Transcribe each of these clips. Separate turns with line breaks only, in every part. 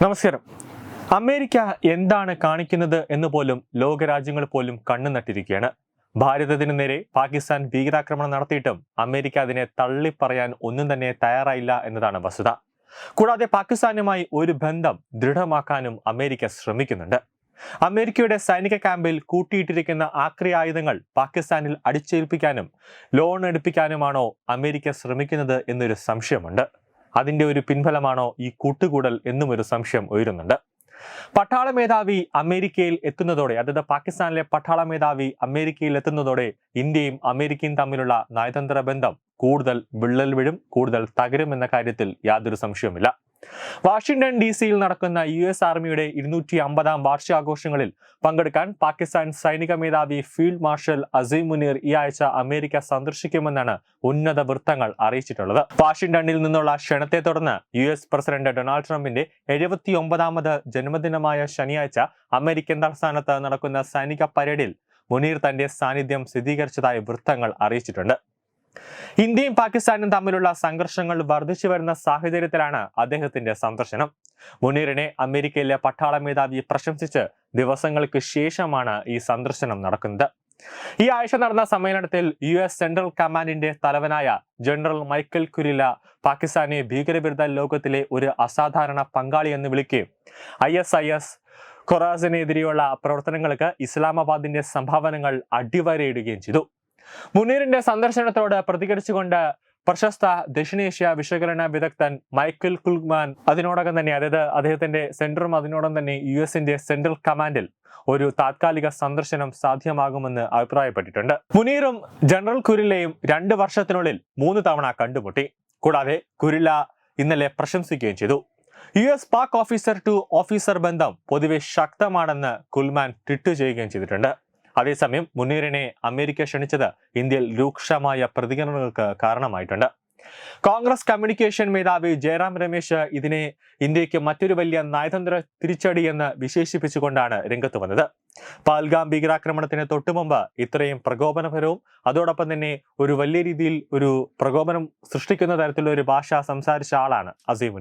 നമസ്കാരം. അമേരിക്ക എന്താണ് കാണിക്കുന്നത് എന്ന് പോലും ലോകരാജ്യങ്ങൾ പോലും കണ്ണു നട്ടിരിക്കുകയാണ്. ഭാരതത്തിന് നേരെ പാകിസ്ഥാൻ ഭീകരാക്രമണം നടത്തിയിട്ടും അമേരിക്ക അതിനെ തള്ളിപ്പറയാൻ ഒന്നും തന്നെ തയ്യാറായില്ല എന്നതാണ് വസ്തുത. കൂടാതെ പാകിസ്ഥാനുമായി ഒരു ബന്ധം ദൃഢമാക്കാനും അമേരിക്ക ശ്രമിക്കുന്നുണ്ട്. അമേരിക്കയുടെ സൈനിക ക്യാമ്പിൽ കൂട്ടിയിട്ടിരിക്കുന്ന ആക്രി ആയുധങ്ങൾ പാകിസ്ഥാനിൽ അടിച്ചേൽപ്പിക്കാനും ലോൺ എടുപ്പിക്കാനുമാണോ അമേരിക്ക ശ്രമിക്കുന്നത് എന്നൊരു സംശയമുണ്ട്. അതിന്റെ ഒരു പിൻഫലമാണോ ഈ കൂട്ടുകൂടൽ എന്നും ഒരു സംശയം ഉയരുന്നുണ്ട്. പട്ടാള മേധാവി അമേരിക്കയിൽ എത്തുന്നതോടെ അതായത് പാകിസ്ഥാനിലെ പട്ടാള മേധാവി അമേരിക്കയിൽ എത്തുന്നതോടെ ഇന്ത്യയും അമേരിക്കയും തമ്മിലുള്ള നയതന്ത്ര ബന്ധം കൂടുതൽ വിള്ളൽ വീഴും കൂടുതൽ തകരും എന്ന കാര്യത്തിൽ യാതൊരു സംശയവുമില്ല. വാഷിംഗ്ടൺ ഡി സിയിൽ നടക്കുന്ന യു എസ് ആർമിയുടെ ഇരുന്നൂറ്റി അമ്പതാം വാർഷികാഘോഷങ്ങളിൽ പങ്കെടുക്കാൻ പാകിസ്ഥാൻ സൈനിക മേധാവി ഫീൽഡ് മാർഷൽ അസീം മുനീർ ഈ ആഴ്ച അമേരിക്ക സന്ദർശിക്കുമെന്നാണ് ഉന്നത വൃത്തങ്ങൾ അറിയിച്ചിട്ടുള്ളത്. വാഷിംഗ്ടണിൽ നിന്നുള്ള ക്ഷണത്തെ തുടർന്ന് യു എസ് പ്രസിഡന്റ് ഡൊണാൾഡ് ട്രംപിന്റെ എഴുപത്തി ഒമ്പതാമത് ജന്മദിനമായ ശനിയാഴ്ച അമേരിക്കൻ തലസ്ഥാനത്ത് നടക്കുന്ന സൈനിക പരേഡിൽ മുനീർ തന്റെ സാന്നിധ്യം സ്ഥിരീകരിച്ചതായി വൃത്തങ്ങൾ അറിയിച്ചിട്ടുണ്ട്. ഇന്ത്യയും പാകിസ്ഥാനും തമ്മിലുള്ള സംഘർഷങ്ങൾ വർദ്ധിച്ചു വരുന്ന സാഹചര്യത്തിലാണ് അദ്ദേഹത്തിന്റെ സന്ദർശനം. മുനീറിനെ അമേരിക്കയിലെ പട്ടാള മേധാവി പ്രശംസിച്ച് ദിവസങ്ങൾക്ക് ശേഷമാണ് ഈ സന്ദർശനം നടക്കുന്നത്. ഈ ആഴ്ച നടന്ന സമ്മേളനത്തിൽ യു എസ് സെൻട്രൽ കമാൻഡിന്റെ തലവനായ ജനറൽ മൈക്കൽ കുരില പാകിസ്ഥാനെ ഭീകരവിരുദ്ധ ലോകത്തിലെ ഒരു അസാധാരണ പങ്കാളി എന്ന് വിളിക്കുകയും ഐ എസ് ഐ എസ് ഖൊറാസിനെതിരെയുള്ള പ്രവർത്തനങ്ങൾക്ക് ഇസ്ലാമാബാദിന്റെ സംഭാവനകൾ അടിവരയിടുകയും ചെയ്തു. മുനീറിന്റെ സന്ദർശനത്തോട് പ്രതികരിച്ചുകൊണ്ട് പ്രശസ്ത ദക്ഷിണേഷ്യ വിശകലന വിദഗ്ധൻ മൈക്കിൾ കുൽമാൻ അതിനോടകം തന്നെ അതായത് അദ്ദേഹത്തിന്റെ സെന്ററും അതിനോടകം തന്നെ യു എസിന്റെ സെൻട്രൽ കമാൻഡിൽ ഒരു താത്കാലിക സന്ദർശനം സാധ്യമാകുമെന്ന് അഭിപ്രായപ്പെട്ടിട്ടുണ്ട്. മുനീറും ജനറൽ കുരില്ലയും രണ്ട് വർഷത്തിനുള്ളിൽ മൂന്ന് തവണ കണ്ടുമുട്ടി. കൂടാതെ കുരില്ല ഇന്നലെ പ്രശംസിക്കുകയും ചെയ്തു. U S Pak officer to officer ബന്ധം പൊതുവെ ശക്തമാണെന്ന് കുൽമാൻ ട്വിറ്റ് ചെയ്യുകയും ചെയ്തിട്ടുണ്ട്. അതേസമയം മുനീറിനെ അമേരിക്ക ക്ഷണിച്ചത് ഇന്ത്യയിൽ രൂക്ഷമായ പ്രതികരണങ്ങൾക്ക് കാരണമായിട്ടുണ്ട്. കോൺഗ്രസ് കമ്മ്യൂണിക്കേഷൻ മേധാവി ജയറാം രമേശ് ഇതിനെ ഇന്ത്യയ്ക്ക് മറ്റൊരു വലിയ നയതന്ത്ര തിരിച്ചടി എന്ന് വിശേഷിപ്പിച്ചുകൊണ്ടാണ് രംഗത്ത് വന്നത്. പാൽഗാം ഭീകരാക്രമണത്തിന് തൊട്ടുമുമ്പ് ഇത്രയും പ്രകോപനപരവും അതോടൊപ്പം തന്നെ ഒരു വലിയ രീതിയിൽ ഒരു പ്രകോപനം സൃഷ്ടിക്കുന്ന തരത്തിലുള്ള ഒരു ഭാഷ സംസാരിച്ച ആളാണ് അസീം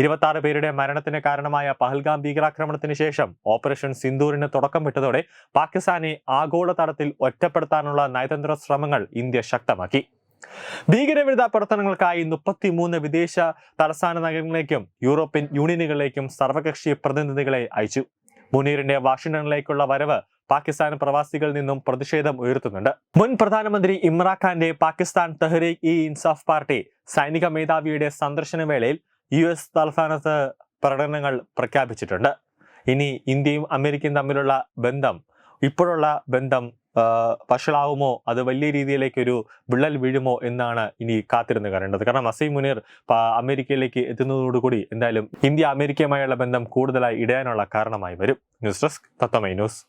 ഇരുപത്തി പേരുടെ മരണത്തിന് കാരണമായ പഹൽഗാം ഭീകരാക്രമണത്തിന് ശേഷം ഓപ്പറേഷൻ സിന്ദൂറിന് തുടക്കം വിട്ടതോടെ പാകിസ്ഥാനെ ആഗോളതലത്തിൽ ഒറ്റപ്പെടുത്താനുള്ള നയതന്ത്ര ശ്രമങ്ങൾ ഇന്ത്യ ശക്തമാക്കി. ഭീകരവിരുദ്ധ പ്രവർത്തനങ്ങൾക്കായി മുപ്പത്തിമൂന്ന് വിദേശ തലസ്ഥാന നഗരങ്ങളിലേക്കും യൂറോപ്യൻ യൂണിയനുകളിലേക്കും സർവകക്ഷി പ്രതിനിധികളെ അയച്ചു. മുനീറിന്റെ വാഷിംഗ്ടണിലേക്കുള്ള വരവ് പാകിസ്ഥാൻ പ്രവാസികളിൽ നിന്നും പ്രതിഷേധം ഉയർത്തുന്നുണ്ട്. മുൻ പ്രധാനമന്ത്രി ഇമ്രാൻഖാന്റെ പാകിസ്ഥാൻ തെഹ്രീഖ് ഇ ഇൻസാഫ് പാർട്ടി സൈനിക മേധാവിയുടെ സന്ദർശന വേളയിൽ യു എസ് തലസ്ഥാനത്ത് പ്രകടനങ്ങൾ പ്രഖ്യാപിച്ചിട്ടുണ്ട്. ഇനി ഇന്ത്യയും അമേരിക്കയും തമ്മിലുള്ള ബന്ധം ഇപ്പോഴുള്ള ബന്ധം വഷളാവുമോ? അത് വലിയ രീതിയിലേക്കൊരു വിള്ളൽ വീഴുമോ എന്നാണ് ഇനി കാത്തിരുന്ന് കാണേണ്ടത്. കാരണം അസീം മുനീർ അമേരിക്കയിലേക്ക് എത്തുന്നതോടുകൂടി എന്തായാലും ഇന്ത്യ അമേരിക്കയുമായുള്ള ബന്ധം കൂടുതലായി ഇടയാനുള്ള കാരണമായി വരും. ന്യൂസ് ഡെസ്ക് തത്തമൈ ന്യൂസ്.